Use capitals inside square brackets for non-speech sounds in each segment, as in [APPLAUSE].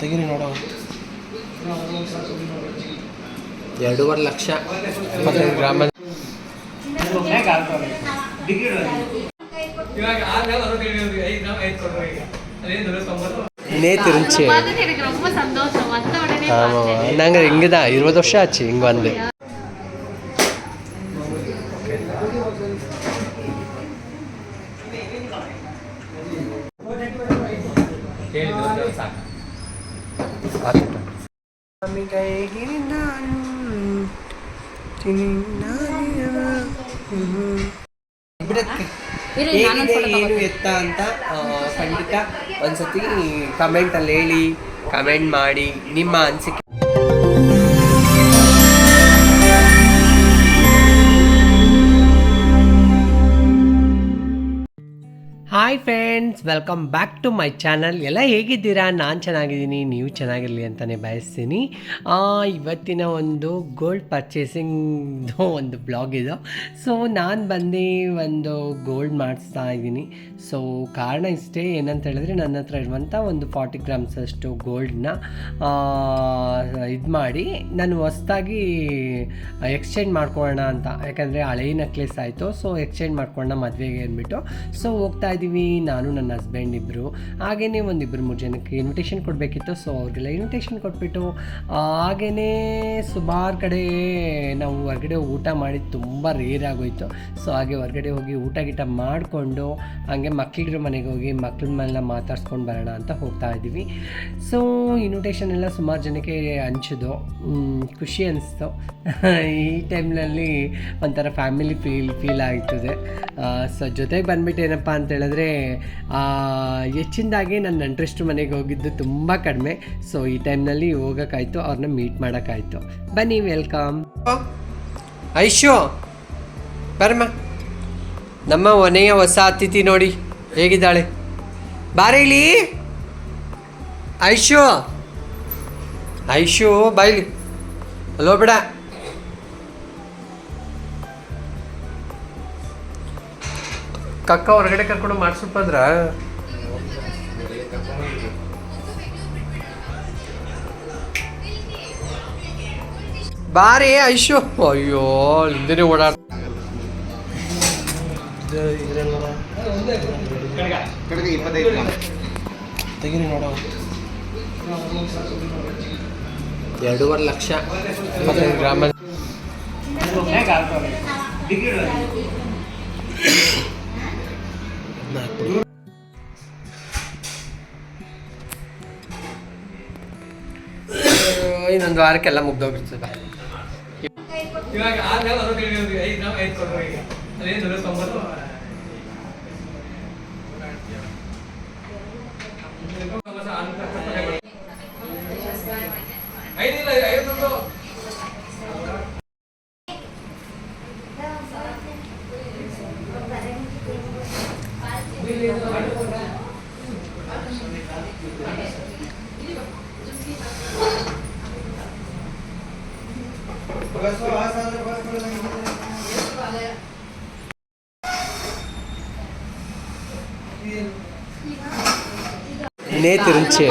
ತೆಗೀರಿ ನೋಡೋ ಎರಡೂವರೆ ಲಕ್ಷ ಎಪ್ಪತ್ತೈದು ಗ್ರಾಮ நேத்து இருந்துச்சு பார்த்தது எனக்கு ரொம்ப சந்தோஷம் வந்த உடனே ஆமாம் பார்த்தேன். நாங்கள் இங்கே தான் இருபது வருஷம் ஆச்சு இங்கே வந்து ಇರು, ಹೇಗಿದೆ ಏನು ಎತ್ತ ಅಂತ ಖಂಡಿತ ಒಂದ್ಸತಿ ಕಮೆಂಟಲ್ಲಿ ಹೇಳಿ ಕಮೆಂಟ್ ಮಾಡಿ ನಿಮ್ಮ ಅನಿಸಿಕೆ hi friends welcome back to my channel ಎಲ್ಲ ಹೇಗಿದ್ದೀರಾ? ನಾನು ಚೆನ್ನಾಗಿದ್ದೀನಿ, ನೀವು ಚೆನ್ನಾಗಿರಲಿ ಅಂತಲೇ ಬಯಸ್ತೀನಿ. ಇವತ್ತಿನ ಒಂದು ಗೋಲ್ಡ್ ಪರ್ಚೇಸಿಂಗ್ದು ಒಂದು ಬ್ಲಾಗ್ ಇದು. ಸೊ ನಾನು ಬಂದು ಒಂದು ಗೋಲ್ಡ್ ಮಾಡಿಸ್ತಾ ಇದ್ದೀನಿ. ಸೊ ಕಾರಣ ಇಷ್ಟೇ, ಏನಂತ ಹೇಳಿದ್ರೆ ನನ್ನ ಹತ್ರ ಇರುವಂಥ ಒಂದು ಫಾರ್ಟಿ ಗ್ರಾಮ್ಸ್ ಅಷ್ಟು ಗೋಲ್ಡನ್ನ ಇದು ಮಾಡಿ ನಾನು ಹೊಸ್ದಾಗಿ ಎಕ್ಸ್ಚೇಂಜ್ ಮಾಡ್ಕೊಳ್ಳೋಣ ಅಂತ. ಯಾಕಂದರೆ ಹಳೆಯ ನಕ್ಲೆಸ್ ಆಯಿತು. ಸೊ ಎಕ್ಸ್ಚೇಂಜ್ ಮಾಡ್ಕೊಳ್ಳೋಣ ಮದುವೆಗೆ ಅಂದ್ಬಿಟ್ಟು. ಸೊ ಹೋಗ್ತಾ ಇದ್ದೀವಿ ನಾನು, ನನ್ನ ಹಸ್ಬೆಂಡ್ ಇಬ್ಬರು ಹಾಗೆಯೇ ಒಂದಿಬ್ಬರು ಮೂರು ಜನಕ್ಕೆ ಇನ್ವಿಟೇಷನ್ ಕೊಡಬೇಕಿತ್ತು. ಸೊ ಅವ್ರಿಗೆಲ್ಲ ಇನ್ವಿಟೇಷನ್ ಕೊಟ್ಬಿಟ್ಟು ಹಾಗೆಯೇ ಸುಮಾರು ಕಡೆ ನಾವು ಹೊರಗಡೆ ಊಟ ಮಾಡಿ ತುಂಬ ರೇರ್ ಆಗೋಯ್ತು. ಸೊ ಹಾಗೆ ಹೊರಗಡೆ ಹೋಗಿ ಊಟ ಗೀಟ ಮಾಡಿಕೊಂಡು, ಹಾಗೆ ಮಕ್ಳಿರೋ ಮನೆಗೆ ಹೋಗಿ ಮಕ್ಕಳ ಮೇಲೆ ಮಾತಾಡ್ಸ್ಕೊಂಡು ಬರೋಣ ಅಂತ ಹೋಗ್ತಾ ಇದ್ದೀವಿ. ಸೊ ಇನ್ವಿಟೇಷನ್ ಎಲ್ಲ ಸುಮಾರು ಜನಕ್ಕೆ ಹಂಚಿದ್ದು ಖುಷಿ ಅನಿಸ್ತು. [LAUGHS] ಈ ಟೈಮ್ನಲ್ಲಿ ಒಂಥರ ಫ್ಯಾಮಿಲಿ ಫೀಲ್ ಫೀಲ್ ಆಗ್ತದೆ. ಸೊ ಜೊತೆಗೆ ಬಂದ್ಬಿಟ್ಟು ಏನಪ್ಪ ಅಂತ ಹೇಳಿದ್ರೆ ಆ, ಹೆಚ್ಚಿನದಾಗಿ ನನ್ನ ನೆಂಟ್ರಿಷ್ಟು ಮನೆಗೆ ಹೋಗಿದ್ದು ತುಂಬ ಕಡಿಮೆ. ಸೊ ಈ ಟೈಮ್ನಲ್ಲಿ ಹೋಗೋಕ್ಕಾಯ್ತು ಅವ್ರನ್ನ ಮೀಟ್ ಮಾಡೋಕ್ಕಾಯ್ತು. ಬನ್ನಿ ವೆಲ್ಕಮ್ ಐಶು ಬರಮ್ಮ ನಮ್ಮ ಮನೆಯ ಹೊಸ ಅತಿಥಿ ನೋಡಿ ಹೇಗಿದ್ದಾಳೆ? ಬಾರೇಳಿ ಐಶು. ಐಶು ಬಾಯ್ಲಿ ಹಲೋ ಬಿಡ. ಕಕ್ಕ ಹೊರಗಡೆ ಕರ್ಕೊಂಡು ಮಾಡಿಸ್ಬಿಟ್ಟು ಬಂದ್ರ ಬಾರಿ ಐಶು. ಅಯ್ಯೋ ಹಿಂದೆ ಓಡಾಡ ಎರಡೂವರೆ ಲಕ್ಷ. ಲಕ್ಷ ಎಪ್ಪತ್ತೈದು [COUGHS] ಗ್ರಾಮ ಇನ್ನೊಂದು ವಾರಕ್ಕೆಲ್ಲ ಮುಗ್ದೋಗಿರ್ತದೆ ಇವಾಗ ಆದ್ಮೇಲೆ நேற்று இருந்துச்சு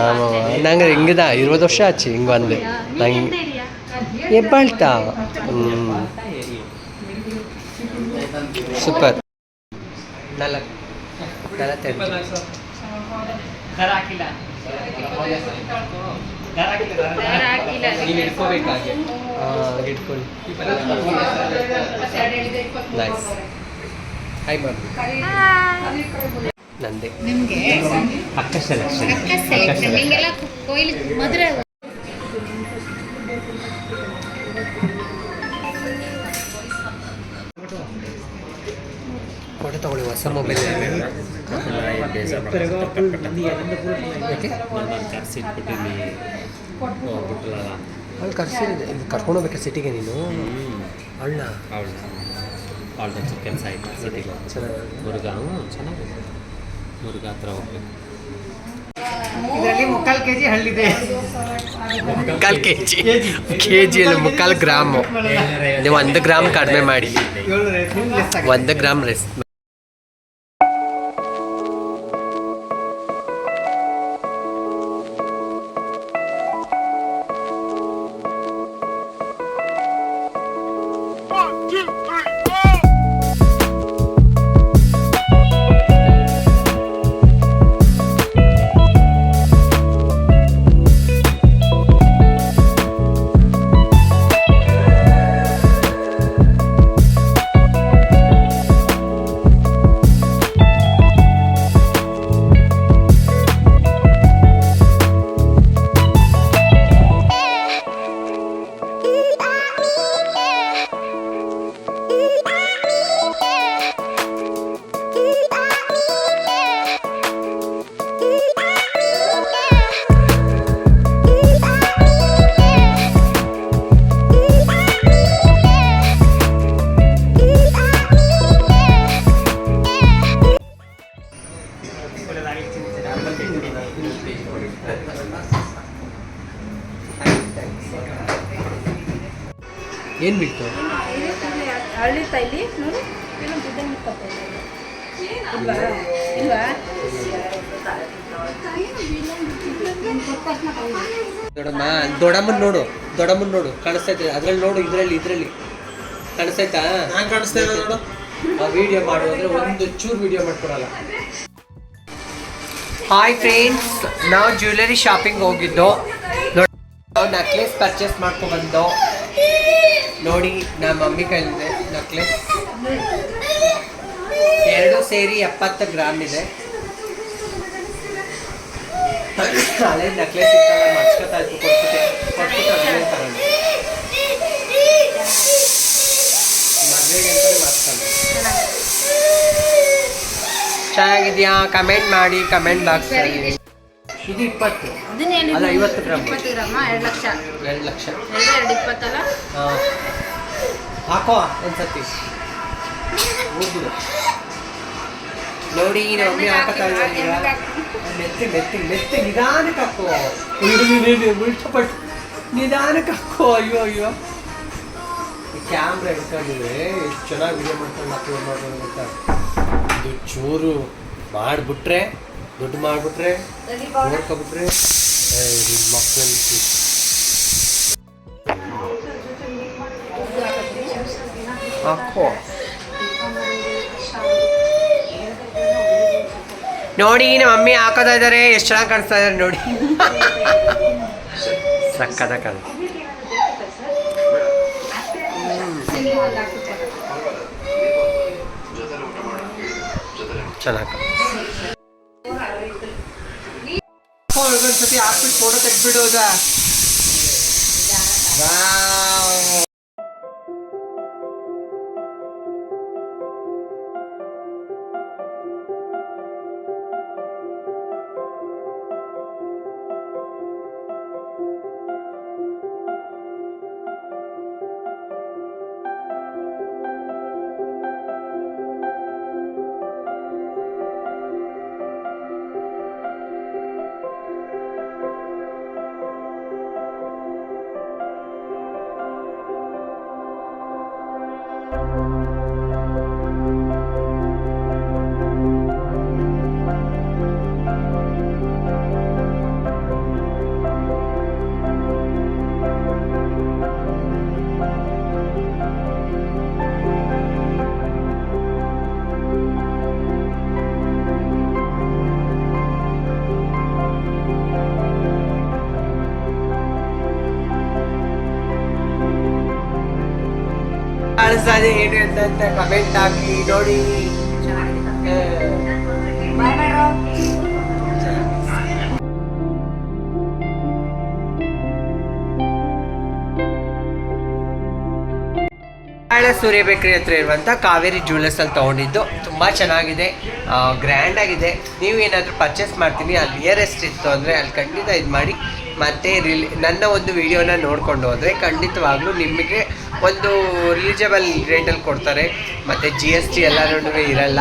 ஆமாம் நாங்கள் இங்கே தான் இருபது வருஷம் ஆச்சு இங்கே வந்து நாங்கள் எப்பால்ட்டா ம் சூப்பர் நல்லா நல்லா தெரிஞ்சு ನೀವು ಹಿಡ್ಕೋಬೇಕಾಗಿ. ಹಾಂ ನೈಸ್ ಹಾಯ್ ಮಾಡಿ ನಂದೇ. ನಿಮಗೆ ಅಕ್ಕ ಸೆಲೆಕ್ಷನ್ ಅಕ್ಕ ಸೆಲೆಕ್ಷನ್ ಕೊಯ್ಲು ತಗೊಳ್ಳಿ ಹೊಸ ಮೊಬೈಲ್ ಅಲ್ಲಿ ಕರ್ಸಿರಿದೆ. ಇಲ್ಲಿ ಕರ್ಕೊಂಡು ಹೋಗ್ಬೇಕಾ ಸಿಟಿಗೆ ನೀನು? ಅಣ್ಣ ಅವಳು ಅವಳ್ದು ಕೆಲಸ ಆಯ್ತು ಸಿಟಿಗೆ. ಚೆನ್ನಾಗಿ ಮುರುಘ ಹ್ಞೂ ಚೆನ್ನಾಗಿದೆ. ಮುರುಘ ಹತ್ರ ಹೋಗ್ಬೇಕು. ಇದರಲ್ಲಿ ಮುಕ್ಕಾಲು ಕೆಜಿ ಹಳ್ಳಿದೆ. ಮುಕ್ಕಾಲು ಕೆ ಜಿ ಕೆ ಜಿಯಲ್ಲಿ ಮುಕ್ಕಾಲು ಗ್ರಾಮು. ನೀವು ಒಂದು ಗ್ರಾಮ್ ಕಡಿಮೆ ಮಾಡಿ. ಒಂದು ಗ್ರಾಮ್ ರೆಸ್ಟ್ ನೋಡು ಏನೋ. ಇಲ್ವಾ ಇಲ್ವಾ ದೊಡಮ್ಮ ದೊಡಮ್ಮನ್ ನೋಡು ದೊಡಮ್ಮನ್ ನೋಡು ಕಾಣಿಸ್ತೈತೆ. ಅದ್ರಲ್ಲಿ ನೋಡು ಇದ್ರಲ್ಲಿ ಇದ್ರಲ್ಲಿ. ಕಾಣಿಸ್ತೈತಾ? ನಾನು ಕಾಣಿಸ್ತಾ ಇಲ್ಲ ನೋಡು. ಆ ವಿಡಿಯೋ ಮಾಡು ಅಂದ್ರೆ ಒಂದು ಚೂರು ವಿಡಿಯೋ ಮಾಡ್ಕೊಡಲ್ಲ. ಹಾಯ್ ಫ್ರೆಂಡ್ಸ್ ನಾವು ಜ್ಯುವೆಲರಿ ಶಾಪಿಂಗ್ ಹೋಗಿದ್ದು. ನೋಡಿ ನಾವು ನಕ್ಲೆಸ್ ಪರ್ಚೇಸ್ ಮಾಡ್ಕೊಂಡು ಬಂದು. ನೋಡಿ ನಮ್ಮ ಮಮ್ಮಿ ಕೈಲಿದೆ. ನಕ್ಲೆಸ್ ಎರಡು ಸೇರಿ ಎಪ್ಪತ್ತು ಗ್ರಾಮ್ ಇದೆ. ಹಳೆ ನಕ್ಲೆ ಇತ್ತಲ್ಲ ಮಡ್ಸ್ಕೊತಾ ಇತ್ತು ಕೊಟ್ಬಿಟ್ಟೆ ಕೊಟ್ಬಿಟ್ಟು ಅದನ್ನೇ ತಗೊಂಡೆ ಮದುವೆಗೆ ಅಂತಾನೆ ಮಾಡಿಸ್ಕೊಂಡು ಚೆನ್ನಾಗಿದ್ಯಾ? ಕಮೆಂಟ್ ಮಾಡಿ ಕಮೆಂಟ್ ಬಾಕ್ಸ್ ಇದು ಇಪ್ಪತ್ತು. ಅಲ್ಲ, ಐವತ್ತು ಗ್ರಾಮ್. ಎರಡು ಲಕ್ಷ. ಎರಡು ಲಕ್ಷ. ಎರಡು ಇಪ್ಪತ್ತಲ್ಲ? ಹಾ. ಹಾಕೋ ಒಂದ್ಸತಿ. ನೋಡಿ ಈಗ. ಮೆತ್ತಿ ಮೆತ್ತಿ ಮೆತ್ತಿ ನಿಧಾನಕ್ಕೆ ಹಾಕೋ. ಉಲ್ಟಪಟ್ಟು ನಿಧಾನಕ್ಕೆ ಹಾಕೋ. ಅಯ್ಯೋ ಅಯ್ಯೋ. ಕ್ಯಾಮ್ರಾ ಇಟ್ಕೊಂಡಿದ್ರೆ ಎಷ್ಟು ಚೆನ್ನಾಗಿ ವಿಡಿಯೋ ಮಾಡ್ಕೊಂಡು ಅಪ್ಲೋಡ್ ಮಾಡೋದು ಗೊತ್ತಾ ಇದು ಚೂರು ಮಾಡಿಬಿಟ್ರೆ ದುಡ್ಡು ಮಾಡಿಬಿಟ್ರೆ ನೋಡ್ಕೊಬಿಟ್ರೆ ಮಕ್ಕಳಲ್ಲಿ ಹಾಕೋ. ನೋಡಿ ನಮ್ಮ ಮಮ್ಮಿ ಹಾಕೋತಾ ಇದ್ದಾರೆ ಎಷ್ಟು ಚೆನ್ನಾಗಿ ಕಾಣಿಸ್ತಾ ಇದ್ದಾರೆ ನೋಡಿ. ಸಕ್ಕದ ಕಾಣ ಚೆನ್ನಾಗಿ ಒಂದ್ಸತಿ ಹಾಕ್ಬಿಟ್ಟು ಫೋಟೋ ತೆಗ್ದ್ಬಿಡೋದಾ ಇದೆ ಏನು ಅಂತ ಕಮೆಂಟ್ ಹಾಕಿ ನೋಡಿ. ಹಳೆ ಸೂರ್ಯ ಬೇಕರಿ ಹತ್ರ ಇರುವಂಥ ಕಾವೇರಿ ಜ್ಯುವೆಲರ್ಸ್ ಅಲ್ಲಿ ತೊಗೊಂಡಿದ್ದು. ತುಂಬ ಚೆನ್ನಾಗಿದೆ. ಗ್ರ್ಯಾಂಡ್ ಆಗಿದೆ. ನೀವು ಏನಾದರೂ ಪರ್ಚೇಸ್ ಮಾಡ್ತೀನಿ ಅಲ್ಲಿ ನಿಯರೆಸ್ಟ್ ಇತ್ತು ಅಂದರೆ ಅಲ್ಲಿ ಖಂಡಿತ ಇದು ಮಾಡಿ ಮತ್ತೆ ರಿಲಿ ನನ್ನ ಒಂದು ವಿಡಿಯೋನ ನೋಡ್ಕೊಂಡು ಹೋದರೆ ಖಂಡಿತವಾಗ್ಲೂ ನಿಮಗೆ ಒಂದು ರಿಲಿಜಬಲ್ ರೇಟಲ್ಲಿ ಕೊಡ್ತಾರೆ. ಮತ್ತು ಜಿ ಎಸ್ ಟಿ ಎಲ್ಲರೂ ಇರಲ್ಲ.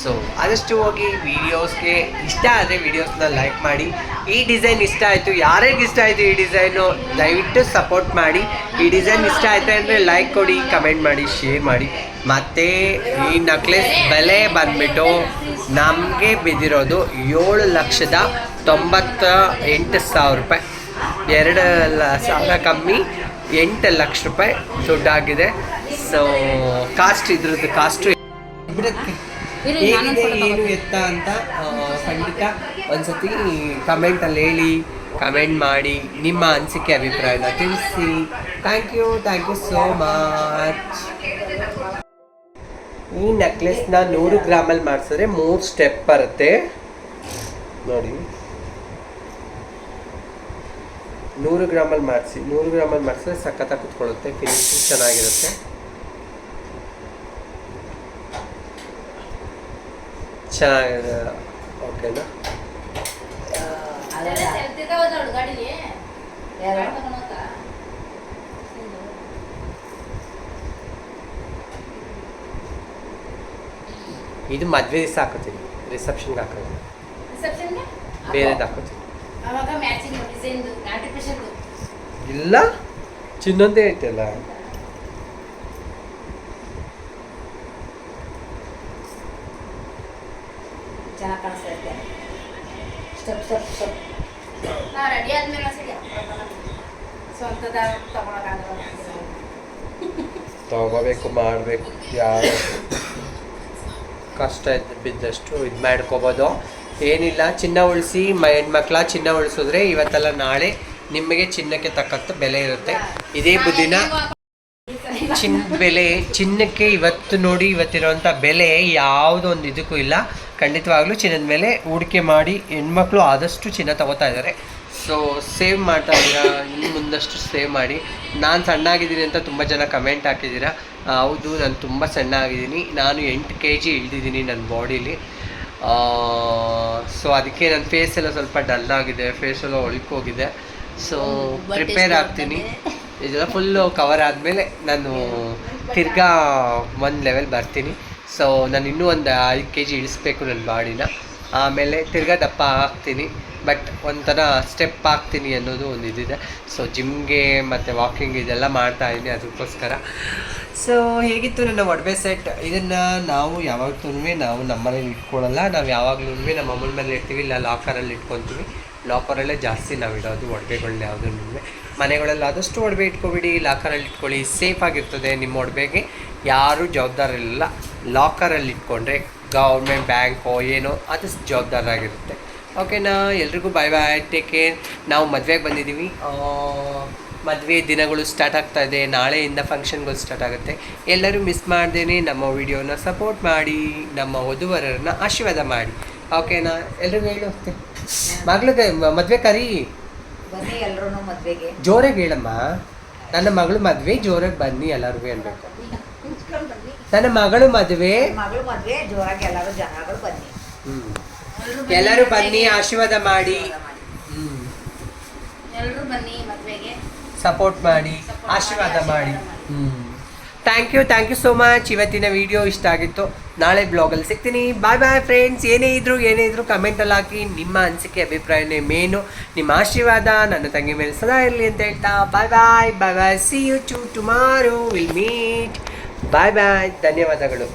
ಸೊ ಆದಷ್ಟು ಹೋಗಿ ವೀಡಿಯೋಸ್ಗೆ ಇಷ್ಟ ಆದರೆ ವೀಡಿಯೋಸ್ನ ಲೈಕ್ ಮಾಡಿ. ಈ ಡಿಸೈನ್ ಇಷ್ಟ ಆಯಿತು, ಯಾರಿಗೆ ಇಷ್ಟ ಆಯಿತು ಈ ಡಿಸೈನು ದಯವಿಟ್ಟು ಸಪೋರ್ಟ್ ಮಾಡಿ. ಈ ಡಿಸೈನ್ ಇಷ್ಟ ಆಯಿತು ಅಂದರೆ ಲೈಕ್ ಕೊಡಿ ಕಮೆಂಟ್ ಮಾಡಿ ಶೇರ್ ಮಾಡಿ. ಮತ್ತು ಈ ನಕ್ಲೆಸ್ ಬೆಲೆ ಬಂದ್ಬಿಟ್ಟು ನಮಗೆ ಬಿದ್ದಿರೋದು ಏಳು ಲಕ್ಷದ ತೊಂಬತ್ತ ಎಂಟು ಸಾವಿರ ರೂಪಾಯಿ. ಎರಡು ಸಾವಿರ ಕಮ್ಮಿ ಎಂಟು ಲಕ್ಷ ರೂಪಾಯಿ ದುಡ್ಡಾಗಿದೆ. ಸೊ ಕಾಸ್ಟ್ ಇದ್ರದ್ದು ಕಾಸ್ಟು ಬಿಡಕ್ಕೆ ಹೇಗಿದೆ ಏನು ಎತ್ತ ಅಂತ ಖಂಡಿತ ಒಂದ್ಸತಿ ಕಮೆಂಟಲ್ಲಿ ಹೇಳಿ ಕಮೆಂಟ್ ಮಾಡಿ ನಿಮ್ಮ ಅನಿಸಿಕೆ ಅಭಿಪ್ರಾಯನ ತಿಳಿಸಿ. Thank you thank you so much ಈ ನೆಕ್ಲೆಸ್ನ ನೂರು ಗ್ರಾಮಲ್ಲಿ ಮಾಡಿಸಿದ್ರೆ ಮೂರು ಸ್ಟೆಪ್ ಬರುತ್ತೆ. ನೋಡಿ. ನೂರು ಗ್ರಾಮಲ್ಲಿ ಮಾಡಿಸಿ ನೂರು ಗ್ರಾಮಲ್ಲಿ ಮಾಡಿಸಿದ್ರೆ ಸಖತ್ತಾಗಿ ಕುತ್ಕೊಳ್ಳುತ್ತೆ ಫಿನಿಶಿಂಗ್ ಚೆನ್ನಾಗಿರುತ್ತೆ. ಚೆನ್ನಾಗಿದೆ ಓಕೆನಾ? ಇದು ಮದುವೆ ದಿವಸ ಹಾಕೋತೀನಿ ರಿಸೆಪ್ಷನ್ಗೆ ಹಾಕೋದು. ಬೇರೆದು ಹಾಕೋತೀನಿ. ಅವಾಗ ಮ್ಯಾಚಿಂಗ್ ಇಲ್ಲ ಚಿನ್ನೊಂದೇ ಐತಲ್ಲ. ಚೆನ್ನಾಗಿ ಕಾಣಿಸ್ತಾ ಇದೆ. ಸ್ಟೆಪ್ ಸ್ಟೆಪ್ ಸ್ಟೆಪ್ ನಾವು ರೆಡಿ ಆದ್ಮೇಲೆ ಒಂದ್ಸರಿ ಸ್ವಂತದ ತಗೊಳಕ್ಕಾಗಲ್ಲ ತಗೋಬೇಕು ಮಾಡಬೇಕು ಯಾವ ಕಷ್ಟ ಇದ್ದು ಬಿದ್ದಷ್ಟು ಇದು ಮಾಡ್ಕೋಬೋದು. ಏನಿಲ್ಲ, ಚಿನ್ನ ಉಳಿಸಿ, ಮ ಹೆಣ್ಮಕ್ಳ ಚಿನ್ನ ಉಳಿಸಿದ್ರೆ ಇವತ್ತೆಲ್ಲ ನಾಳೆ ನಿಮಗೆ ಚಿನ್ನಕ್ಕೆ ತಕ್ಕಂಥ ಬೆಲೆ ಇರುತ್ತೆ. ಇದೇ ಬುದ್ಧಿನ ಚಿನ್ನ ಬೆಲೆ, ಚಿನ್ನಕ್ಕೆ ಇವತ್ತು ನೋಡಿ ಇವತ್ತಿರುವಂಥ ಬೆಲೆ ಯಾವುದೋ ಒಂದು ಇದಕ್ಕೂ ಇಲ್ಲ. ಖಂಡಿತವಾಗ್ಲೂ ಚಿನ್ನದ ಮೇಲೆ ಹೂಡಿಕೆ ಮಾಡಿ ಹೆಣ್ಮಕ್ಳು ಆದಷ್ಟು ಚಿನ್ನ ತಗೋತಾ ಇದ್ದಾರೆ. ಸೊ ಸೇವ್ ಮಾಡ್ತಾ ಇದ್ದೀರಾ? ಇನ್ನು ಮುಂದಷ್ಟು ಸೇವ್ ಮಾಡಿ. ನಾನು ಸಣ್ಣ ಆಗಿದ್ದೀನಿ ಅಂತ ತುಂಬ ಜನ ಕಮೆಂಟ್ ಹಾಕಿದ್ದೀರಾ? ಹೌದು, ನಾನು ತುಂಬ ಸಣ್ಣ ಆಗಿದ್ದೀನಿ ನಾನು ಎಂಟು ಕೆ ಜಿ ಇಳಿದಿದ್ದೀನಿ ನನ್ನ ಬಾಡೀಲಿ ಸೊ ಅದಕ್ಕೆ ನನ್ನ ಫೇಸ್ ಎಲ್ಲ ಸ್ವಲ್ಪ ಡಲ್ ಆಗಿದೆ ಫೇಸ್ ಎಲ್ಲ ಹೋಗಿದೆ ಸೊ ಪ್ರಿಪೇರ್ ಆಗ್ತೀನಿ. ಇದೆಲ್ಲ ಫುಲ್ಲು ಕವರ್ ಆದಮೇಲೆ ನಾನು ತಿರ್ಗಾ ಒಂದು ಲೆವೆಲ್ ಬರ್ತೀನಿ. ಸೊ ನಾನು ಇನ್ನೂ ಒಂದು ಐದು ಕೆ ಜಿ ಇಳಿಸ್ಬೇಕು ನನ್ನ ಬಾಡಿನ. ಆಮೇಲೆ ತಿರ್ಗಾ ದಪ್ಪ ಹಾಕ್ತೀನಿ ಬಟ್ ಒಂಥರ ಸ್ಟೆಪ್ ಹಾಕ್ತೀನಿ ಅನ್ನೋದು ಒಂದು ಇದಿದೆ ಸೊ ಜಿಮ್ಗೆ ಮತ್ತು ವಾಕಿಂಗ್ ಇದೆಲ್ಲ ಮಾಡ್ತಾ ಇದ್ದೀನಿ ಅದಕ್ಕೋಸ್ಕರ. ಸೊ ಹೇಗಿತ್ತು ನನ್ನ ಒಡವೆ ಸೆಟ್ ಇದನ್ನು ನಾವು ಯಾವಾಗ್ಲೂ ನಾವು ನಮ್ಮನೇಲಿ ಇಟ್ಕೊಳ್ಳಲ್ಲ. ನಾವು ಯಾವಾಗಲೂ ನಮ್ಮ ಅಮ್ಮನ ಮೇಲೆ ಇಡ್ತೀವಿ, ಇಲ್ಲ ಲಾಕರಲ್ಲಿ ಇಟ್ಕೊತೀವಿ. ಲಾಕರಲ್ಲೇ ಜಾಸ್ತಿ ನಾವು ಇಡೋದು ಒಡವೆಗಳನ್ನ ಯಾವುದನ್ನು ಮನೆಗಳಲ್ಲಿ ಆದಷ್ಟು ಒಡವೆ ಇಟ್ಕೊಬಿಡಿ ಲಾಕರಲ್ಲಿ ಇಟ್ಕೊಳ್ಳಿ ಸೇಫ್ ಆಗಿರ್ತದೆ ನಿಮ್ಮ ಒಡವೆಗೆ. ಯಾರೂ ಜವಾಬ್ದಾರಿಲ್ಲ ಲಾಕರಲ್ಲಿ ಇಟ್ಕೊಂಡ್ರೆ ಗೌರ್ಮೆಂಟ್ ಬ್ಯಾಂಕೋ ಏನೋ ಅದು ಜವಾಬ್ದಾರಾಗಿರುತ್ತೆ ಓಕೆನಾ ಎಲ್ರಿಗೂ ಬಾಯ್ ಬಾಯ್ ಟೇಕ್ ಕೇರ್ ನಾವು ಮದುವೆಗೆ ಬಂದಿದ್ದೀವಿ. ಮದುವೆ ದಿನಗಳು ಸ್ಟಾರ್ಟ್ ಆಗ್ತಾ ಇದೆ. ನಾಳೆಯಿಂದ ಫಂಕ್ಷನ್ಗಳು ಸ್ಟಾರ್ಟ್ ಆಗುತ್ತೆ. ಎಲ್ಲರೂ ಮಿಸ್ ಮಾಡ್ದೇನೆ ನಮ್ಮ ವಿಡಿಯೋನ ಸಪೋರ್ಟ್ ಮಾಡಿ ನಮ್ಮ ವಧುವರರನ್ನ ಆಶೀರ್ವಾದ ಮಾಡಿ. ಓಕೆನಾ ಎಲ್ಲರಿಗೂ ಹೇಳು. ಮಗಳಿಗೆ ಮದುವೆ ಕರಿ. ಬನ್ನಿ ಎಲ್ಲರೂ ಮದುವೆಗೆ. ಜೋರಾಗಿ ಹೇಳಮ್ಮ. ನನ್ನ ಮಗಳು ಮದುವೆ ಜೋರಾಗಿ ಬನ್ನಿ ಎಲ್ಲರಿಗೂ ಅನ್ಬೇಕು ನನ್ನ ಮಗಳು ಮದುವೆ. ಮಗಳು ಮದುವೆ ಜೋರಾಗಿ ಎಲ್ಲರೂ ಜನಗಳು ಬನ್ನಿ. ಎಲ್ಲರೂ ಬನ್ನಿ ಆಶೀರ್ವಾದ ಮಾಡಿ ಹ್ಮ್ ಎಲ್ಲರೂ ಬನ್ನಿ ಮದ್ವೆಗೆ ಸಪೋರ್ಟ್ ಮಾಡಿ ಆಶೀರ್ವಾದ ಮಾಡಿ. Thank you thank you so much ಇವತ್ತಿನ ವಿಡಿಯೋ ಇಷ್ಟ ಆಗಿತ್ತು. ನಾಳೆ ಬ್ಲಾಗಲ್ಲಿ ಸಿಗ್ತೀನಿ. ಬಾಯ್ ಬಾಯ್ ಫ್ರೆಂಡ್ಸ್ ಏನೇ ಇದ್ರು ಏನೇ ಇದ್ರು ಕಮೆಂಟಲ್ಲಿ ಹಾಕಿ. ನಿಮ್ಮ ಅನಿಸಿಕೆ ಅಭಿಪ್ರಾಯನೇ ಮೇನು ನಿಮ್ಮ ಆಶೀರ್ವಾದ ನನ್ನ ತಂಗಿ ಮೇಲೆ ಸದಾ ಇರಲಿ ಅಂತ ಹೇಳ್ತಾ. Bye bye bye bye see you to tomorrow will meet bye bye ಧನ್ಯವಾದಗಳು.